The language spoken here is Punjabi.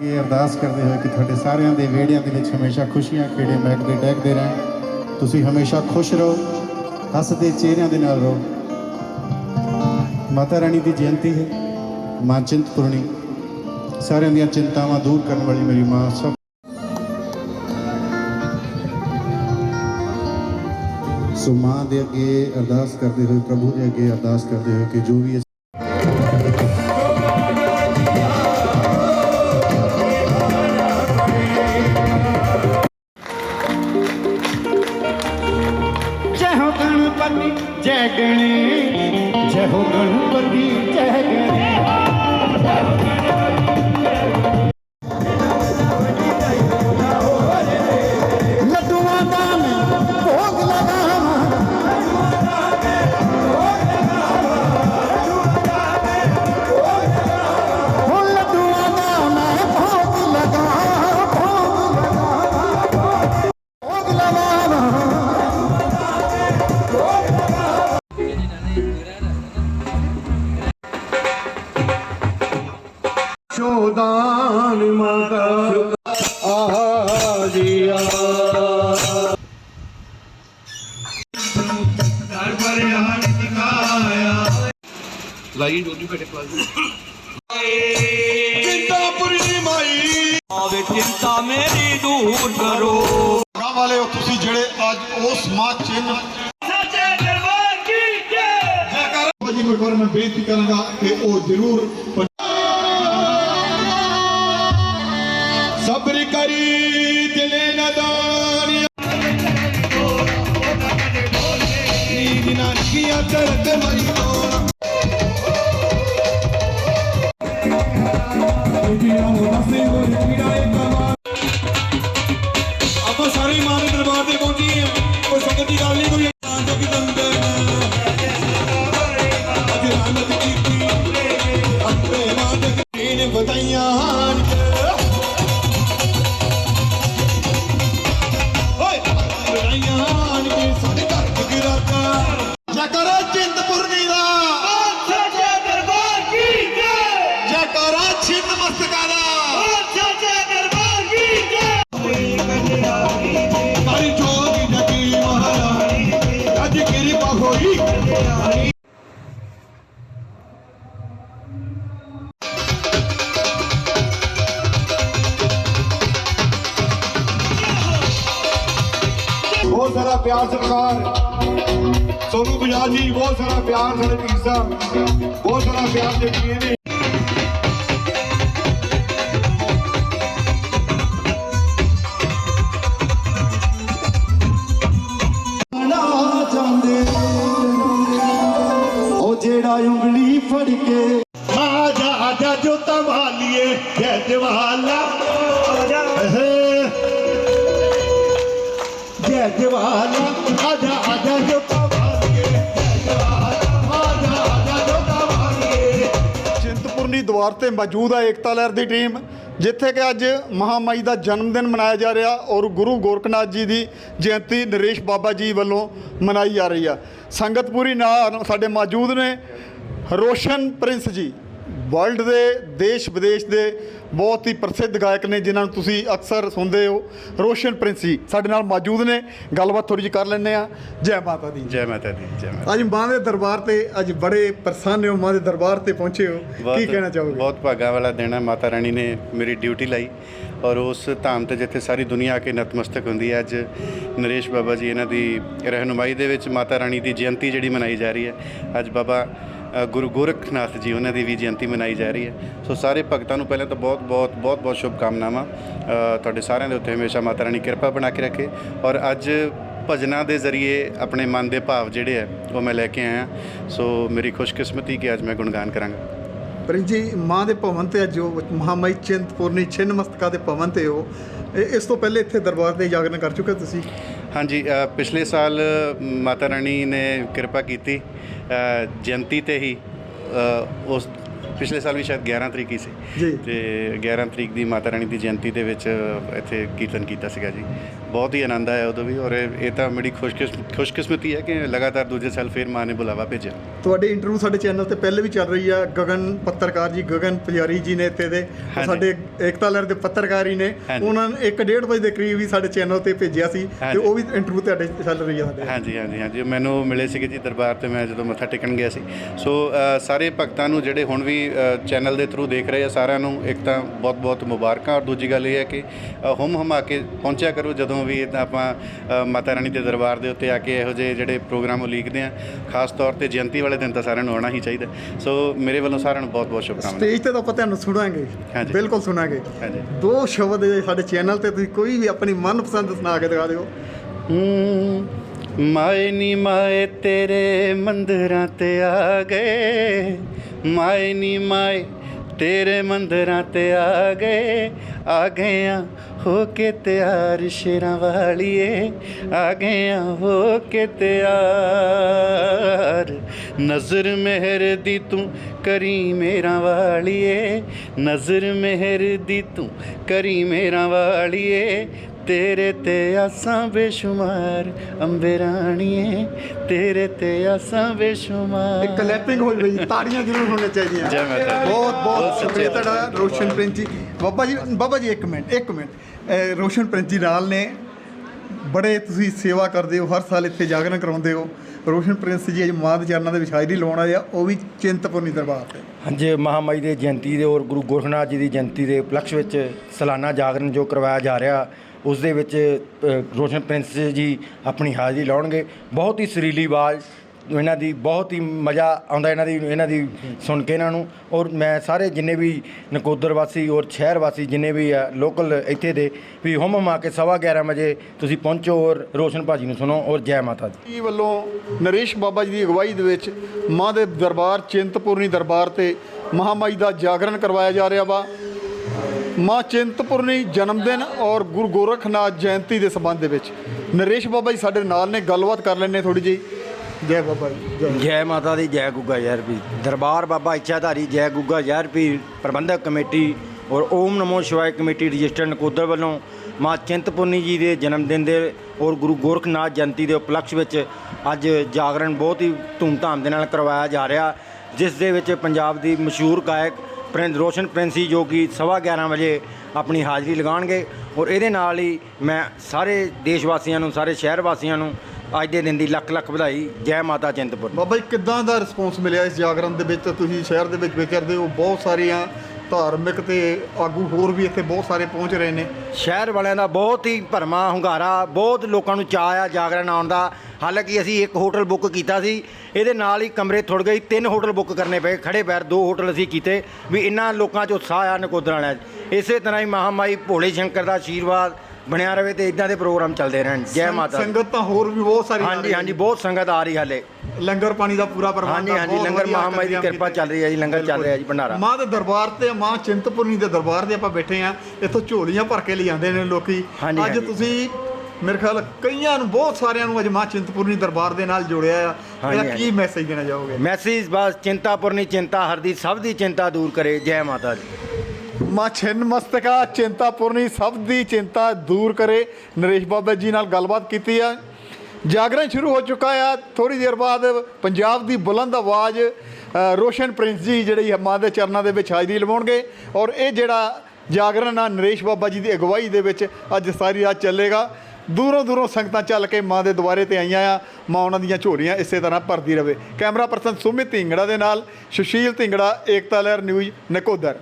ਇਹ ਅਰਦਾਸ ਕਰਦੇ ਹੋਏ ਕਿ ਤੁਹਾਡੇ ਸਾਰਿਆਂ ਦੇ ਵਿਹੜਿਆਂ ਦੇ ਵਿੱਚ ਹਮੇਸ਼ਾ ਖੁਸ਼ੀਆਂ ਖੇੜੇ ਮਹਿਕਦੇ ਡਹਿਕਦੇ ਰਹਿਣ। ਤੁਸੀਂ ਹਮੇਸ਼ਾ ਖੁਸ਼ ਰਹੋ, ਹੱਸਦੇ ਚਿਹਰਿਆਂ ਦੇ ਨਾਲ ਰਹੋ। ਮਾਤਾ ਰਾਣੀ ਦੀ ਜਯੰਤੀ ਹੈ, ਮਾਂ ਚਿੰਤਪੁਰਣੀ। ਸਾਰਿਆਂ ਦੀਆਂ ਚਿੰਤਾਵਾਂ ਦੂਰ ਕਰਨ ਵਾਲੀ ਮੇਰੀ ਮਾਂ ਸਭ ਸੋ ਮਾਂ ਦੇ ਅੱਗੇ ਅਰਦਾਸ ਕਰਦੇ ਹੋਏ, ਪ੍ਰਭੂ ਦੇ ਅੱਗੇ ਅਰਦਾਸ ਕਰਦੇ ਹੋਏ ਕਿ ਜੋ ਵੀ ਗਣਪਤੀ ਜੈ ਗਣੇ ਜੈ ਸ਼ੋਦਾਨ ਮਾਤਾ ਆ ਜੀਆ। ਘਰ ਪਰਿਆਣ ਦਿਖਾਇਆ ਲਾਈ ਡੋਲੀ ਬੈਠੇ ਕਲਾਸ ਚਿੰਤਾਪੁਰੀ ਮਾਈ। ਆਵੇ ਚਿੰਤਾ ਮੇਰੀ ਦੂਰ ਕਰੋ। ਵਾਲੇ ਹੋ ਤੁਸੀਂ ਜਿਹੜੇ ਅੱਜ ਉਸ ਮਾਂ ਚਿੰਨ ਸੱਚੇ ਦਰਬਾਰ ਕੀ ਜੈ ਵਾਰ ਮੈਂ ਬੇਨਤੀ ਕਰਾਂਗਾ ਕਿ ਉਹ ਜ਼ਰੂਰ ਆਪਾਂ ਸਾਰੇ ਮਾਂ ਦੇ ਦਰਬਾਰ ਤੇ ਪਹੁੰਚੇ ਹਾਂ। ਕੋਈ ਸੰਗਤ ਦੀ ਗੱਲ ਨਹੀਂ, ਕੋਈ ਤਾਂ ਜੋ ਕਿ ਦੰਦਰ ਅੱਜ ਰਾਮਤ ਕੀਤੀ ਆਪਣੇ ਮਾਂ ਦੇ ਨੇ ਵਧਾਈਆਂ ਹਨ ਓਏ, ਵਧਾਈਆਂ ਹਨ ਕਿ ਸਾਡੇ ਘਰ ਜਗਰਾਤਾ ਜਕਰ ਚਿੰਤਪੁਰਨੀ ਦਾ ਬਹੁਤ ਸਾਰਾ ਪਿਆਰ ਸਰਕਾਰ। ਸੋਨੂ ਬਜਾਜ ਜੀ, ਬਹੁਤ ਸਾਰਾ ਪਿਆਰ ਸਾਡੇ ਵੀਰ ਸਾਹਿਬ। ਬਹੁਤ ਸਾਰਾ ਪਿਆਰ ਦੇ ਜੀ ਨੇ। ਦੁਆਰ ਤੇ ਮੌਜੂਦ ਹੈ ਏਕਤਾ ਲਹਿਰ ਦੀ ਟੀਮ, ਜਿੱਥੇ ਕਿ ਅੱਜ ਮਹਾਮਾਈ ਦਾ ਜਨਮ ਦਿਨ ਮਨਾਇਆ ਜਾ ਰਿਹਾ ਔਰ ਗੁਰੂ ਗੋਰਖਨਾਥ ਜੀ ਦੀ ਜਯੰਤੀ ਨਰੇਸ਼ ਬਾਬਾ ਜੀ ਵੱਲੋਂ ਮਨਾਈ ਜਾ ਰਹੀ ਆ। ਸੰਗਤ ਪੂਰੀ ਨਾਲ ਸਾਡੇ ਮੌਜੂਦ ਨੇ ਰੋਸ਼ਨ ਪ੍ਰਿੰਸ ਜੀ। ਵਰਲਡ ਦੇ ਦੇਸ਼ ਵਿਦੇਸ਼ ਦੇ ਬਹੁਤ ਹੀ ਪ੍ਰਸਿੱਧ ਗਾਇਕ ਨੇ ਜਿਨ੍ਹਾਂ ਨੂੰ ਤੁਸੀਂ ਅਕਸਰ ਸੁਣਦੇ ਹੋ। ਰੋਸ਼ਨ ਪ੍ਰਿੰਸ ਸਾਡੇ ਨਾਲ ਮੌਜੂਦ ਨੇ। ਗੱਲਬਾਤ ਥੋੜੀ ਜਿਹੀ ਕਰ ਲੈਂਦੇ ਆ ਜੈ ਮਾਤਾ ਦੀ। ਜੈ ਮਾਤਾ ਦੀ ਜੈ ਮਾਤਾ ਅੱਜ ਮਾਂ ਦੇ ਦਰਬਾਰ ਤੇ ਅੱਜ ਬੜੇ ਪ੍ਰਸੰਨ ਹੋ ਮਾਂ ਦੇ ਦਰਬਾਰ ਤੇ ਪਹੁੰਚੇ ਹੋ। ਕੀ ਕਹਿਣਾ ਚਾਹੋਗੇ? ਬਹੁਤ ਭਾਗਾ ਵਾਲਾ ਦਿਨ ਹੈ ਮਾਤਾ ਰਾਣੀ ਨੇ ਮੇਰੀ ਡਿਊਟੀ ਲਾਈ ਔਰ ਉਸ ਧਾਮ ਤੇ ਜਿੱਥੇ ਸਾਰੀ ਦੁਨੀਆ ਆ ਕੇ ਨਤਮਸਤਕ ਹੁੰਦੀ ਹੈ ਅੱਜ ਨਰੇਸ਼ ਬਾਬਾ ਜੀ ਇਹਨਾਂ ਦੀ ਰਹਿਨੁਮਾਈ ਦੇ ਵਿੱਚ ਮਾਤਾ ਰਾਣੀ ਦੀ ਜਯੰਤੀ ਜਿਹੜੀ ਮਨਾਈ ਜਾ ਰਹੀ ਹੈ। ਅੱਜ ਬਾਬਾ ਗੁਰੂ ਗੋਰਖਨਾਥ ਜੀ ਉਹਨਾਂ ਦੀ ਵੀ ਜਯੰਤੀ ਮਨਾਈ ਜਾ ਰਹੀ ਹੈ। ਸੋ ਸਾਰੇ ਭਗਤਾਂ ਨੂੰ ਪਹਿਲਾਂ ਤਾਂ ਬਹੁਤ ਬਹੁਤ ਬਹੁਤ ਬਹੁਤ ਸ਼ੁਭ ਕਾਮਨਾਵਾਂ ਤੁਹਾਡੇ ਸਾਰਿਆਂ ਦੇ ਉੱਤੇ ਹਮੇਸ਼ਾ ਮਾਤਾ ਰਾਣੀ ਕਿਰਪਾ ਬਣਾ ਕੇ ਰੱਖੇ। ਔਰ ਅੱਜ ਭਜਨਾਂ ਦੇ ਜ਼ਰੀਏ ਆਪਣੇ ਮਨ ਦੇ ਭਾਵ ਜਿਹੜੇ ਹੈ ਉਹ ਮੈਂ ਲੈ ਕੇ ਆਇਆ। ਸੋ ਮੇਰੀ ਖੁਸ਼ਕਿਸਮਤੀ ਕਿ ਅੱਜ ਮੈਂ ਗੁਣਗਾਨ ਕਰਾਂਗਾ। ਪ੍ਰਿੰਸ ਜੀ ਮਾਂ ਦੇ ਭਵਨ ਤੇ ਅੱਜ ਜੋ ਮਹਾਮਾਈ ਚਿੰਤਪੁਰਨੀ ਛਿੰਨ ਮਸਤਕਾ ਦੇ ਭਵਨ ਤੇ ਹੋ ਇਸ ਤੋਂ ਪਹਿਲੇ ਇੱਥੇ ਦਰਬਾਰ ਤੇ ਜਾਗਰਣ ਕਰ ਚੁੱਕੇ ਤੁਸੀਂ? ਹਾਂਜੀ ਪਿਛਲੇ ਸਾਲ ਮਾਤਾ ਰਾਣੀ ਨੇ ਕਿਰਪਾ ਕੀਤੀ। ਜਯੰਤੀ ਤੇ ਹੀ ਉਸ ਪਿਛਲੇ ਸਾਲ ਵੀ ਸ਼ਾਇਦ 11 ਤਰੀਕ ਹੀ ਸੀ। ਤੇ 11 ਤਰੀਕ ਦੀ ਮਾਤਾ ਰਾਣੀ ਦੀ ਜਯੰਤੀ ਦੇ ਵਿੱਚ ਇੱਥੇ ਕੀਰਤਨ ਕੀਤਾ ਸੀਗਾ ਜੀ ਬਹੁਤ ਹੀ ਆਨੰਦ ਆਇਆ ਉਦੋਂ ਵੀ ਔਰ ਇਹ ਤਾਂ ਮੇਰੀ ਖੁਸ਼ਕਿਸ ਖੁਸ਼ਕਿਸਮਤੀ ਹੈ ਕਿ ਲਗਾਤਾਰ ਦੂਜੇ ਸਾਲ ਫਿਰ ਮਾਂ ਨੇ ਬੁਲਾਵਾ ਭੇਜਿਆ ਤੁਹਾਡੀ ਇੰਟਰਵਿਊ ਸਾਡੇ ਚੈਨਲ ਤੇ ਪਹਿਲੇ ਵੀ ਚੱਲ ਰਹੀ ਆ ਗਗਨ ਪੱਤਰਕਾਰ ਜੀ ਗਗਨ ਪੁਜਾਰੀ ਜੀ ਨੇ ਇੱਥੇ ਦੇ। ਸਾਡੇ ਏਕਤਾ ਲਹਿਰ ਦੇ ਪੱਤਰਕਾਰ ਹੀ ਨੇ। ਉਹਨਾਂ ਨੇ 1:30 ਵਜੇ ਦੇ ਕਰੀਬ ਹੀ ਸਾਡੇ ਚੈਨਲ ਤੇ ਭੇਜਿਆ ਸੀ ਤੇ। ਉਹ ਵੀ ਇੰਟਰਵਿਊ ਤੁਹਾਡੇ ਚੱਲ ਰਹੀ ਆ ਸਾਡੇ ਹਾਂਜੀ ਹਾਂਜੀ ਹਾਂਜੀ ਮੈਨੂੰ ਮਿਲੇ ਸੀਗੇ ਜੀ ਦਰਬਾਰ ਤੇ ਮੈਂ ਜਦੋਂ ਮੱਥਾ ਟੇਕਣ ਗਿਆ ਸੀ ਸੋ ਸਾਰੇ ਭਗਤਾਂ ਨੂੰ ਜਿਹੜੇ ਹੁਣ ਵੀ ਚੈਨਲ ਦੇ ਥਰੂ ਦੇਖ ਰਹੇ ਆ ਸਾਰਿਆਂ ਨੂੰ। ਇੱਕ ਤਾਂ ਬਹੁਤ ਬਹੁਤ ਮੁਬਾਰਕਾਂ ਔਰ ਦੂਜੀ ਗੱਲ ਇਹ ਹੈ ਕਿ ਹੁਮ ਹਮਾ ਕੇ ਪਹੁੰਚਿਆ ਕਰੋ ਜਦੋਂ ਵੀ ਇੱਦਾਂ ਆਪਾਂ ਮਾਤਾ ਰਾਣੀ ਦੇ ਦਰਬਾਰ ਦੇ ਉੱਤੇ ਆ ਕੇ ਇਹੋ ਜਿਹੇ ਜਿਹੜੇ ਪ੍ਰੋਗਰਾਮ ਉਲੀਕਦੇ ਆ ਖਾਸ ਤੌਰ ਤੇ ਜਯੰਤੀ ਵਾਲੇ ਦਿਨ ਤਾਂ ਸਾਰਿਆਂ ਨੂੰ ਆਉਣਾ ਹੀ ਚਾਹੀਦਾ। ਸੋ ਮੇਰੇ ਵੱਲੋਂ ਸਾਰਿਆਂ ਨੂੰ ਬਹੁਤ ਬਹੁਤ ਸ਼ੁਭਕਾਮਨਾਵਾਂ। ਸਟੇਜ ਤੇ ਤਾਂ ਆਪਾਂ ਤੁਹਾਨੂੰ ਸੁਣਾਂਗੇ। ਹਾਂਜੀ। ਬਿਲਕੁਲ ਸੁਣਾਂਗੇ। ਹਾਂਜੀ। ਦੋ ਸ਼ਬਦ ਸਾਡੇ ਚੈਨਲ ਤੇ ਤੁਸੀਂ ਕੋਈ ਵੀ ਆਪਣੀ ਮਨਪਸੰਦ ਸੁਣਾ ਕੇ ਦਿਖਾ ਦਿਓ। ਮਾਏ ਨੀ ਮਾਏ ਤੇਰੇ ਮੰਦਰਾਂ ਤੇ ਆ ਗਏ। ਮਾਏ ਨੀ ਮਾਏ, ਤੇਰੇ ਮੰਦਰਾਂ ਤੇ ਆ ਗਏ ਆ ਗਏ ਆ, ਹੋ ਕੇ ਤਿਆਰ ਸ਼ੇਰਾਂ ਵਾਲੀਏ, ਆ ਗਏ ਆ, ਹੋ ਕੇ ਤਿਆਰ। ਨਜ਼ਰ ਮਹਿਰ ਦੀ ਤੂੰ ਕਰੀ ਮੇਰਾ ਵਾਲੀਏ, ਨਜ਼ਰ ਮਿਹਰ ਦੀ ਤੂੰ ਕਰੀ ਮੇਰਾ ਵਾਲੀਏ ਤੇਰੇ ਤੇ ਆਸਾਂ ਬੇਸ਼ੁਮਾਰ ਅੰਬੇ ਰਾਣੀਏ ਤੇਰੇ ਤੇ ਆਸਾਂ ਬੇਸ਼ੁਮਾਰ। ਇੱਕ ਕਲੈਪਿੰਗ ਹੋਈ ਹੋਈ ਤਾੜੀਆਂ ਜ਼ਰੂਰ ਹੋਣੀਆਂ ਚਾਹੀਦੀਆਂ। ਜੈ ਮਾਤਾ। ਬਹੁਤ ਬਹੁਤ ਸ਼ੁਕਰੀਆ ਤੁਹਾਡਾ ਰੋਸ਼ਨ ਪ੍ਰਿੰਸ ਜੀ। ਬਾਬਾ ਜੀ ਬਾਬਾ ਜੀ ਇੱਕ ਮਿੰਟ ਇੱਕ ਮਿੰਟ। ਰੋਸ਼ਨ ਪ੍ਰਿੰਸ ਜੀ ਨਾਲ ਨੇ। ਬੜੇ ਤੁਸੀਂ ਸੇਵਾ ਕਰਦੇ ਹੋ ਹਰ ਸਾਲ ਇੱਥੇ ਜਾਗਰਣ ਕਰਾਉਂਦੇ ਹੋ। ਰੋਸ਼ਨ ਪ੍ਰਿੰਸ ਜੀ ਅੱਜ ਮਾਂ ਦੇ ਚਰਨਾਂ ਦੇ ਹਾਜ਼ਰੀ ਲਾਉਣ ਆਏ ਆ ਉਹ ਵੀ ਚਿੰਤਪੁਰਨੀ ਦਰਬਾਰ ਤੇ। ਹਾਂਜੀ ਮਹਾਮਾਈ ਦੇ ਜਯੰਤੀ ਦੇ ਔਰ ਗੁਰੂ ਗੋਰਖਨਾਥ ਜੀ ਦੀ ਜਯੰਤੀ ਦੇ ਉਪਲਕਸ਼ ਵਿੱਚ ਸਾਲਾਨਾ ਜਾਗਰਣ ਜੋ ਕਰਵਾਇਆ ਜਾ ਰਿਹਾ ਉਸ ਦੇ ਵਿੱਚ ਰੋਸ਼ਨ ਪ੍ਰਿੰਸ ਜੀ ਆਪਣੀ ਹਾਜ਼ਰੀ ਲਾਉਣਗੇ। ਬਹੁਤ ਹੀ ਸੁਰੀਲੀ ਆਵਾਜ਼, ਇਹਨਾਂ ਦੀ ਬਹੁਤ ਹੀ ਮਜ਼ਾ ਆਉਂਦਾ ਇਹਨਾਂ ਦੀ ਇਹਨਾਂ ਦੀ ਸੁਣ ਕੇ ਇਹਨਾਂ ਨੂੰ। ਔਰ ਮੈਂ ਸਾਰੇ ਜਿੰਨੇ ਵੀ ਨਕੋਦਰ ਵਾਸੀ ਔਰ ਸ਼ਹਿਰ ਵਾਸੀ ਜਿੰਨੇ ਵੀ ਆ ਲੋਕਲ ਇੱਥੇ ਦੇ ਵੀ ਹੁਮ ਹੁਮਾ ਕੇ ਸਵਾ 11 ਵਜੇ ਤੁਸੀਂ ਪਹੁੰਚੋ ਔਰ ਰੋਸ਼ਨ ਭਾਜੀ ਨੂੰ ਸੁਣੋ ਔਰ ਜੈ ਮਾਤਾ ਦੀ। ਜੀ ਵੱਲੋਂ ਨਰੇਸ਼ ਬਾਬਾ ਜੀ ਦੀ ਅਗਵਾਈ ਦੇ ਵਿੱਚ ਮਾਂ ਦੇ ਦਰਬਾਰ ਚਿੰਤਪੁਰਨੀ ਦਰਬਾਰ ਤੇ ਮਹਾਮਾਈ ਦਾ ਜਾਗਰਣ ਕਰਵਾਇਆ ਜਾ ਰਿਹਾ ਵਾ। ਮਾਂ ਚਿੰਤਪੁਰਨੀ ਜਨਮ ਦਿਨ ਔਰ ਗੁਰੂ ਗੋਰਖਨਾਥ ਜਯੰਤੀ ਦੇ ਸੰਬੰਧ ਦੇ ਵਿੱਚ। ਨਰੇਸ਼ ਬਾਬਾ ਜੀ ਸਾਡੇ ਨਾਲ ਨੇ ਗੱਲਬਾਤ ਕਰ ਲੈਣੇ ਥੋੜੀ ਜੀ ਜੈ ਬਾਬਾ ਜੀ। ਜੈ ਮਾਤਾ ਦੀ ਜੈ ਗੁੱਗਾ ਯਾਰ ਵੀ। ਦਰਬਾਰ ਬਾਬਾ ਇੱਛਾਧਾਰੀ ਜੈ ਗੁੱਗਾ ਯਾਰ ਵੀ ਪ੍ਰਬੰਧਕ ਕਮੇਟੀ ਔਰ ਓਮ ਨਮੋ ਸ਼ਿਵਾਏ ਕਮੇਟੀ ਰਜਿਸਟਰਡ ਨਕੋਦਰ ਵੱਲੋਂ ਮਾਂ ਚਿੰਤਪੁਰਨੀ ਜੀ ਦੇ ਜਨਮ ਦਿਨ ਦੇ ਔਰ ਗੁਰੂ ਗੋਰਖਨਾਥ ਜਯੰਤੀ ਦੇ ਉਪਲਕਸ਼ ਵਿੱਚ ਅੱਜ ਜਾਗਰਣ ਬਹੁਤ ਹੀ ਧੂਮਧਾਮ ਦੇ ਨਾਲ ਕਰਵਾਇਆ ਜਾ ਰਿਹਾ ਜਿਸ ਦੇ ਵਿੱਚ ਪੰਜਾਬ ਦੀ ਮਸ਼ਹੂਰ ਗਾਇਕ ਪ੍ਰਿੰਸ ਰੋਸ਼ਨ ਪ੍ਰਿੰਸੀ ਜੋ ਕਿ ਸਵਾ 11 ਵਜੇ ਆਪਣੀ ਹਾਜ਼ਰੀ ਲਗਾਉਣਗੇ ਔਰ ਇਹਦੇ ਨਾਲ ਹੀ ਮੈਂ ਸਾਰੇ ਦੇਸ਼ ਵਾਸੀਆਂ ਨੂੰ, ਸਾਰੇ ਸ਼ਹਿਰ ਵਾਸੀਆਂ ਨੂੰ ਅੱਜ ਦੇ ਦਿਨ ਦੀ ਲੱਖ ਲੱਖ ਵਧਾਈ। ਜੈ ਮਾਤਾ ਚਿੰਤਪੁਰ ਬਾਬਾ ਜੀ, ਕਿੱਦਾਂ ਦਾ ਰਿਸਪੌਂਸ ਮਿਲਿਆ ਇਸ ਜਾਗਰਣ ਦੇ ਵਿੱਚ? ਤੁਸੀਂ ਸ਼ਹਿਰ ਦੇ ਵਿੱਚ ਵਿਚਰਦੇ ਹੋ, ਬਹੁਤ ਸਾਰੀਆਂ ਧਾਰਮਿਕ ਤੇ ਆਗੂ ਹੋਰ ਵੀ ਇੱਥੇ ਬਹੁਤ ਸਾਰੇ ਪਹੁੰਚ ਰਹੇ ਨੇ। ਸ਼ਹਿਰ ਵਾਲਿਆਂ ਦਾ ਬਹੁਤ ਹੀ ਭਰਮਾ ਹੁੰਗਾਰਾ, ਬਹੁਤ ਲੋਕਾਂ ਨੂੰ ਚਾਅ ਆ ਜਾਗਰਣ ਆਉਣ ਦਾ। ਹਾਲਾਂਕਿ ਅਸੀਂ ਇੱਕ ਹੋਟਲ ਬੁੱਕ ਕੀਤਾ ਸੀ, ਇਹਦੇ ਨਾਲ ਹੀ ਕਮਰੇ ਥੁੜ ਗਏ, ਤਿੰਨ ਹੋਟਲ ਬੁੱਕ ਕਰਨੇ ਪਏ, ਖੜੇ ਪੈਰ ਦੋ ਹੋਟਲ ਅਸੀਂ ਕੀਤੇ, ਵੀ ਇੰਨਾ ਲੋਕਾਂ 'ਚ ਉਤਸ਼ਾਹ ਆ ਨਕੋਦਰਾਂ ਵਾਲਿਆਂ 'ਚ। ਇਸੇ ਤਰ੍ਹਾਂ ਹੀ ਮਹਾਮਾਈ ਭੋਲੇ ਸ਼ੰਕਰ ਦਾ ਆਸ਼ੀਰਵਾਦ ਬਣਿਆ ਰਵੇ ਤੇ ਇਦਾਂ ਦੇ ਪ੍ਰੋਗਰਾਮ ਚੱਲਦੇ ਰਹਿਣ ਜੈ ਮਾਤਾ ਦੀ। ਸੰਗਤ ਤਾਂ ਹੋਰ ਵੀ ਬਹੁਤ ਸਾਰੀ ਆ ਹਾਂਜੀ ਰਹੀ ਹਾਂਜੀ। ਬਹੁਤ ਸੰਗਤ ਆ ਰਹੀ ਹਾਲੇ ਲੰਗਰ ਪਾਣੀ ਦਾ ਪੂਰਾ ਪ੍ਰਬੰਧ ਹਾਂਜੀ, ਆ, ਹਾਂਜੀ, ਬਹੁਤ ਲੰਗਰ ਵਧੀਆ ਮਹਾਮਾਈ ਦੀ ਕਿਰਪਾ। ਚੱਲ ਰਹੀ ਹੈ ਜੀ, ਲੰਗਰ ਚੱਲ ਬਿਲਕੁਲ। ਰਿਹਾ ਜੀ, ਭੰਡਾਰਾ। ਮਾਂ ਦੇ ਦਰਬਾਰ ਤੇ ਮਾਂ ਚਿੰਤਪੁਰਨੀ ਦੇ ਦਰਬਾਰ ਦੇ ਆਪਾਂ ਬੈਠੇ ਆ ਇੱਥੋਂ ਝੋਲੀਆਂ ਭਰ ਕੇ ਲਿਆਉਂਦੇ ਨੇ ਲੋਕੀ ਹਾਂਜੀ, ਅੱਜ ਹਾਂਜੀ। ਤੁਸੀਂ ਮੇਰੇ ਖਿਆਲ ਕਈਆਂ ਨੂੰ ਬਹੁਤ ਸਾਰਿਆਂ ਨੂੰ ਅੱਜ ਮਾਂ ਚਿੰਤਪੁਰਨੀ ਦਰਬਾਰ ਦੇ ਨਾਲ ਜੋੜਿਆ ਆ ਹਾਂਜੀ, ਇਹਦਾ ਕੀ ਹਾਂਜੀ। ਮੈਸੇਜ ਦੇਣਾ ਚਾਹੋਗੇ ਮੈਸੇਜ ਬਸ ਚਿੰਤਾਪੁਰਨੀ ਚਿੰਤਾ ਹਰਦੀ ਸਭ ਦੀ ਚਿੰਤਾ ਦੂਰ ਕਰੇ ਜੈ ਮਾਤਾ ਦੀ ਮਾਂ ਛਿੰਨ ਮਸਤਕਾ ਚਿੰਤਾਪੁਰਨੀ ਸਭ ਦੀ ਚਿੰਤਾ ਦੂਰ ਕਰੇ। ਨਰੇਸ਼ ਬਾਬਾ ਜੀ ਨਾਲ ਗੱਲਬਾਤ ਕੀਤੀ ਆ। ਜਾਗਰਣ ਸ਼ੁਰੂ ਹੋ ਚੁੱਕਾ ਆ। ਥੋੜੀ ਦੇਰ ਬਾਅਦ ਪੰਜਾਬ ਦੀ ਬੁਲੰਦ ਆਵਾਜ਼ ਰੋਸ਼ਨ ਪ੍ਰਿੰਸ ਜੀ ਜਿਹੜੀ ਮਾਂ ਦੇ ਚਰਨਾਂ ਦੇ ਵਿੱਚ ਹਾਜ਼ਰੀ ਲਵਾਉਣਗੇ। ਔਰ ਇਹ ਜਿਹੜਾ ਜਾਗਰਣ ਆ, ਨਰੇਸ਼ ਬਾਬਾ ਜੀ ਦੀ ਅਗਵਾਈ ਦੇ ਵਿੱਚ ਅੱਜ ਸਾਰੀ ਰਾਤ ਚੱਲੇਗਾ। ਦੂਰੋਂ ਦੂਰੋਂ ਸੰਗਤਾਂ ਚੱਲ ਕੇ ਮਾਂ ਦੇ ਦੁਆਰੇ ਤੇ ਆਈਆਂ ਆ। ਮਾਂ ਉਹਨਾਂ ਦੀਆਂ ਝੋਲੀਆਂ ਇਸੇ ਤਰ੍ਹਾਂ ਭਰਦੀ ਰਵੇ। ਕੈਮਰਾ ਪਰਸਨ ਸੁਮਿਤ ਢਿੰਗੜਾ ਦੇ ਨਾਲ, ਸੁਸ਼ੀਲ ਢਿੰਗੜਾ, ਏਕਤਾ ਲਹਿਰ ਨਿਊਜ਼, ਨਕੋਦਰ।